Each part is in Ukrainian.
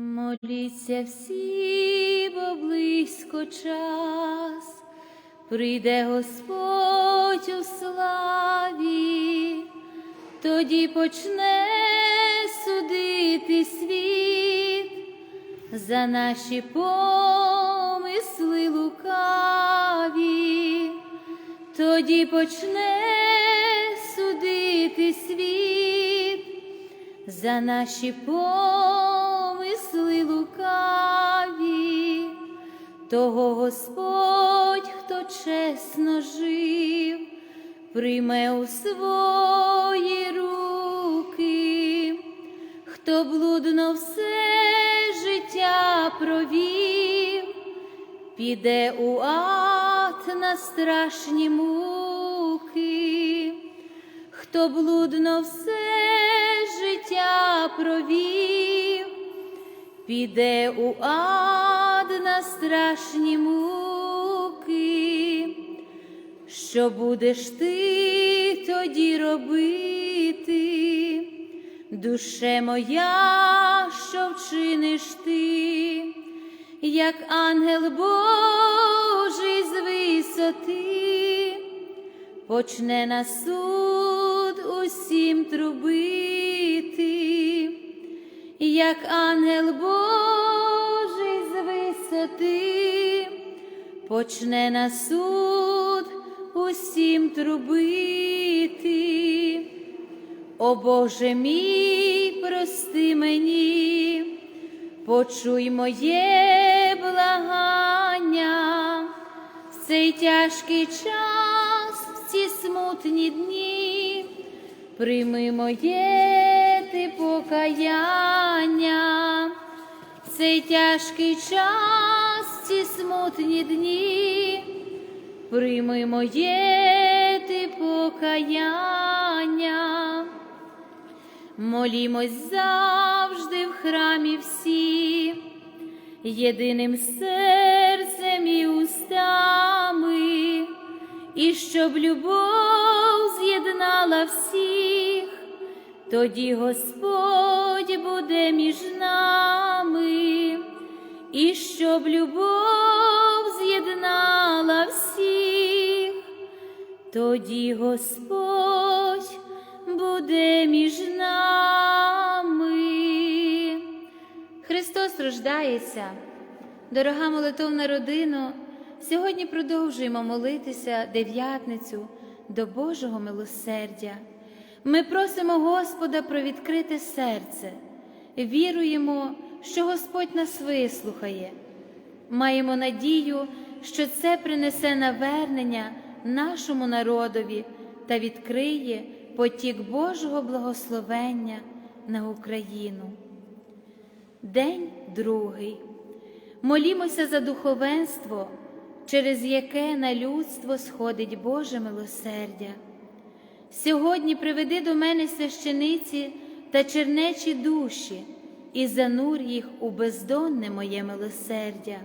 Моліться всі, бо близько час, прийде Господь у славі, тоді почне судити світ. За наші помисли лукаві, тоді почне судити світ. За наші помисли лукаві, того Господь, хто чесно жив, прийме у свої руки, хто блудно все життя провів, піде у ад на страшні муки, хто блудно все життя провів, піде у ад на страшні муки. Що будеш ти тоді робити, душе моя, що вчиниш ти, як ангел Божий з висоти, почне на суд усім трубити, як ангел Божий з висоти, почне на суд усім трубити. О Боже мій, прости мені, почуй моє благання в цей тяжкий час, в ці смутні дні, прийми моє ти покаяння, цей тяжкий час, ці смутні дні, прийми моє ти покаяння. Молімось завжди в храмі всі, єдиним серцем і устами, і щоб любов з'єднала всіх, тоді Господь буде між нами, і щоб любов з'єднала всіх, тоді Господь буде між нами. Христос рождається. Дорога молитовна родино, сьогодні продовжуємо молитися дев'ятницю до Божого милосердя. Ми просимо Господа про відкрите серце, віруємо, що Господь нас вислухає. Маємо надію, що це принесе навернення нашому народові та відкриє потік Божого благословення на Україну. День другий. Молімося за духовенство, через яке на людство сходить Боже милосердя. Сьогодні приведи до мене священиці та чернечі душі і занур їх у бездонне моє милосердя.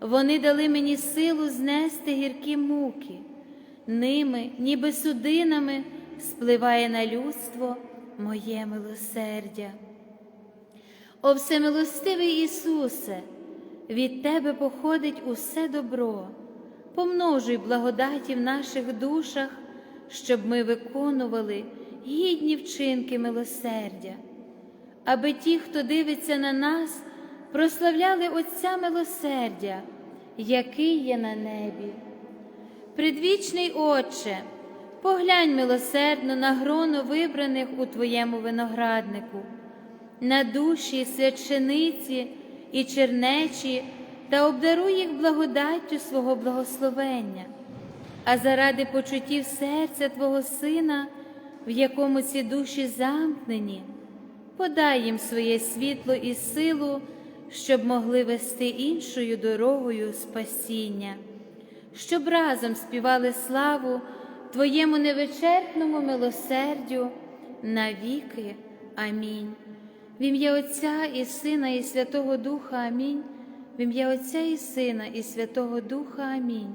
Вони дали мені силу знести гіркі муки, ними, ніби судинами, спливає на людство моє милосердя. О всемилостивий Ісусе, від Тебе походить усе добро, помножуй благодаті в наших душах, щоб ми виконували гідні вчинки милосердя, аби ті, хто дивиться на нас, прославляли Отця милосердя, який є на небі. Предвічний Отче, поглянь милосердно на гроно вибраних у Твоєму винограднику, на душі свячениці і чернечі та обдаруй їх благодаттю свого благословення, а заради почуттів серця Твого Сина, в якому ці душі замкнені, подай їм своє світло і силу, щоб могли вести іншою дорогою спасіння, щоб разом співали славу Твоєму невичерпному милосердю навіки. Амінь. В ім'я Отця і Сина, і Святого Духа Амінь. В ім'я Отця і Сина, і Святого Духа Амінь.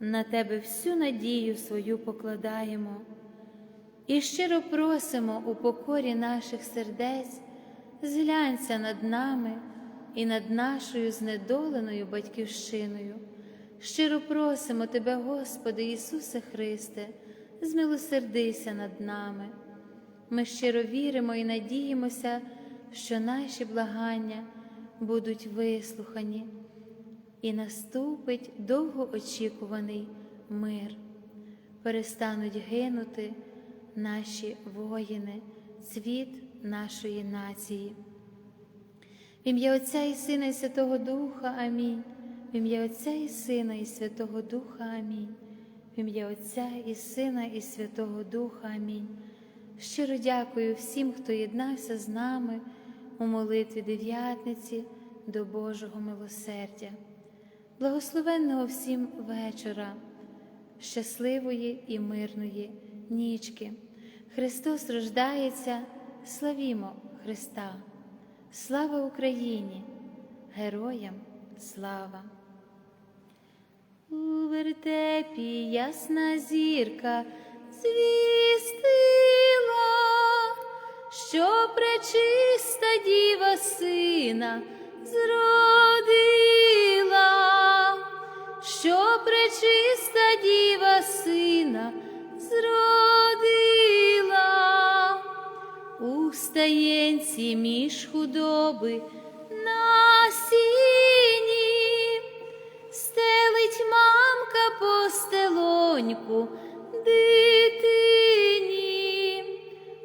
на Тебе всю надію свою покладаємо і щиро просимо у покорі наших сердець, зглянься над нами і над нашою знедоленою батьківщиною. Щиро просимо Тебе, Господи Ісусе Христе, змилосердися над нами. Ми щиро віримо і надіємося, що наші благання будуть вислухані і наступить довгоочікуваний мир. Перестануть гинути наші воїни, цвіт нашої нації. В ім'я Отця і Сина, і Святого Духа Амінь. В ім'я Отця і Сина, і Святого Духа Амінь. В ім'я Отця і Сина, і Святого Духа Амінь. Щиро дякую всім, хто єднався з нами у молитві дев'ятниці до Божого милосердя. Благословенного всім вечора, щасливої і мирної нічки. Христос рождається, славімо Христа. Слава Україні, героям слава! У вертепі ясна зірка звістила, що пречиста діва сина зродила, що пречиста діва сина зродила, у стаєнці між худоби на сіні стелить мамка постелоньку дитині,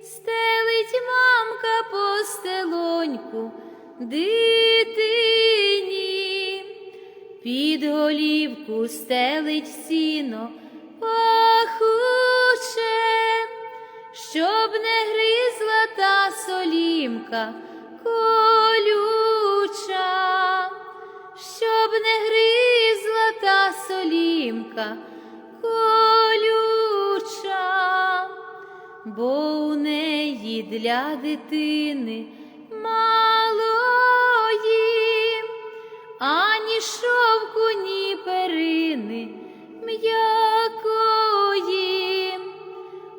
стелить мамка постелоньку дитині, голівку стелить сіно пахуче, щоб не гризла та солімка колюча, щоб не гризла та солімка колюча, бо у неї для дитини малої, ані шовку, ні перини м'якої,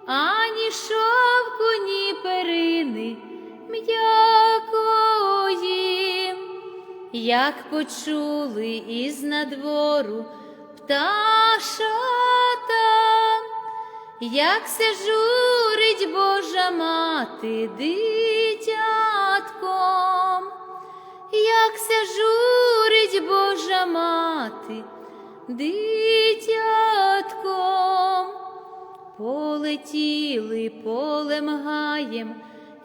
ані шовку, ні перини м'якої, як почули із надвору пташата, як се журить Божа мати дитятком, як се журить Божа мати дитятком, полетіли полем гаєм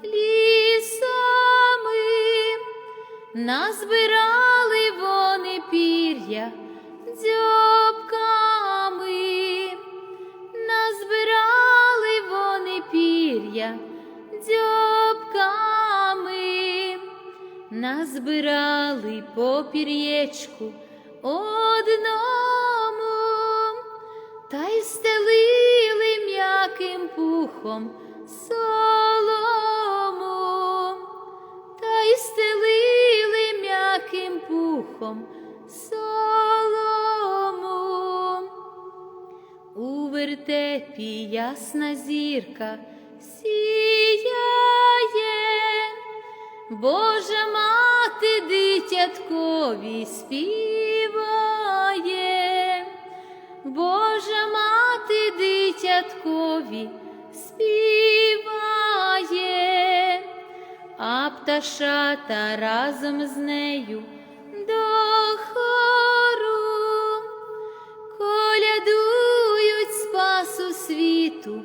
лісами, назбирали вони пір'я дзьобками, назбирали вони пір'я дзьобками, назбирали по пір'єчку одному, та й стелили м'яким пухом солому, та й стелили м'яким пухом солому. У вертепі ясна зірка сіяє, Божа мати дитяткові співає, мати дитяткові співає, а пташата разом з нею до хору колядують спасу світу